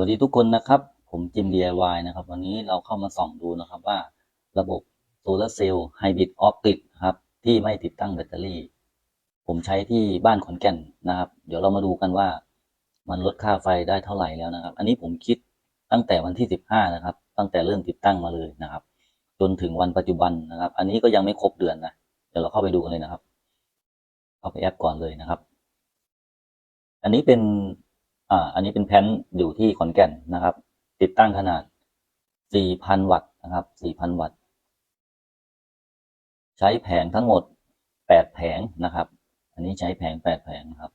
วัสดีทุกคนนะครับ ผมจิม DIY นะครับ วันนี้เราเข้ามาส่องดูนะครับว่าระบบโซลาร์เซลล์ไฮบริดออฟกริดครับ ที่ไม่ติดตั้งแบตเตอรี่ ผมใช้ที่บ้านขอนแก่นนะครับ เดี๋ยวเรามาดูกันว่ามันลดค่าไฟได้เท่าไหร่แล้วนะครับ อันนี้ผมคิดตั้งแต่วันที่ 15 นะครับ ตั้งแต่เริ่มติดตั้งมาเลยนะครับ จนถึงวันปัจจุบันนะครับ อันนี้ก็ยังไม่ครบเดือนนะ เดี๋ยวเราเข้าไปดูกันเลยนะครับ เข้าไปแอปก่อนเลยนะครับ อันนี้เป็น อ่า อันนี้เป็นแผ่นอยู่ที่ขอนแก่นนะครับ ติดตั้งขนาด 4,000 วัตต์นะครับ 4,000 วัตต์ ใช้แผงทั้งหมด 8 แผงนะครับ อันนี้ใช้แผง 8 แผงนะครับ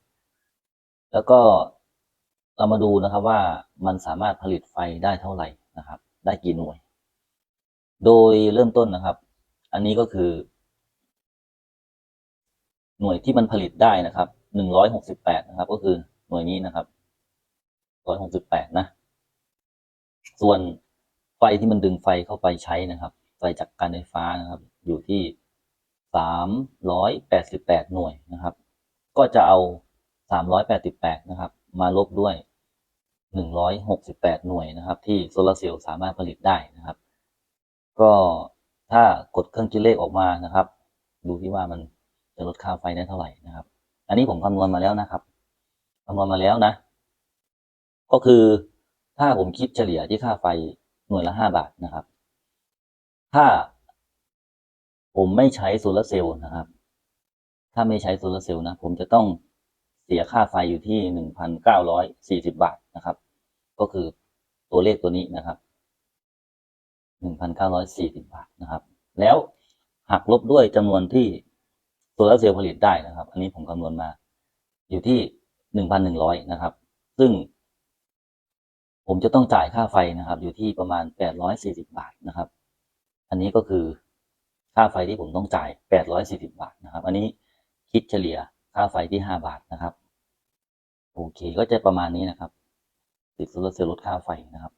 แล้วก็เรามาดูนะครับว่ามันสามารถผลิตไฟได้เท่าไหร่นะครับ ได้กี่หน่วย โดยเริ่มต้นนะครับ อันนี้ก็คือ หน่วยที่มันผลิตได้นะครับ 168 นะครับ ก็คือหน่วยนี้นะครับ 168นะ ส่วนไฟที่มันดึงไฟเข้าไปใช้นะครับ ไฟจากการไฟฟ้านะครับ อยู่ที่388หน่วยนะครับ ก็จะเอา388นะครับ มาลบด้วย168หน่วยนะครับ ที่โซลาร์เซลล์สามารถผลิตได้นะครับ ก็ถ้ากดเครื่องคิดเลขออกมานะครับ ดูที่ว่ามันจะลดค่าไฟได้เท่าไหร่นะครับ อันนี้ผมคำนวณมาแล้วนะครับคำนวณมาแล้วนะ ก็คือถ้าผมคิดเฉลี่ยที่ค่าไฟหน่วยละห้าบาทนะครับ ถ้าผมไม่ใช้โซลาร์เซลล์นะครับ ถ้าไม่ใช้โซลาร์เซลล์นะ ผมจะต้องเสียค่าไฟอยู่ที่หนึ่งพันเก้าร้อยสี่สิบาทนะครับ ก็คือตัวเลขตัวนี้นะครับหนึ่งพันเก้าร้อยสี่สิบาทนะครับ แล้วหักลบด้วยจำนวนที่โซลาร์เซลล์ผลิตได้นะครับ อันนี้ผมคำนวณมาอยู่ที่หนึ่งพันหนึ่งร้อยนะครับ ซึ่ง ผมจะต้องจ่ายค่าไฟนะครับ อยู่ที่ประมาณ 840 บาทนะครับ อันนี้ก็คือค่าไฟที่ผมต้องจ่าย 840 บาทนะครับ อันนี้คิดเฉลี่ยค่าไฟที่ 5 บาทนะครับ โอเค ก็จะประมาณนี้นะครับ ติดโซลาร์เซลล์ลดค่าไฟนะครับ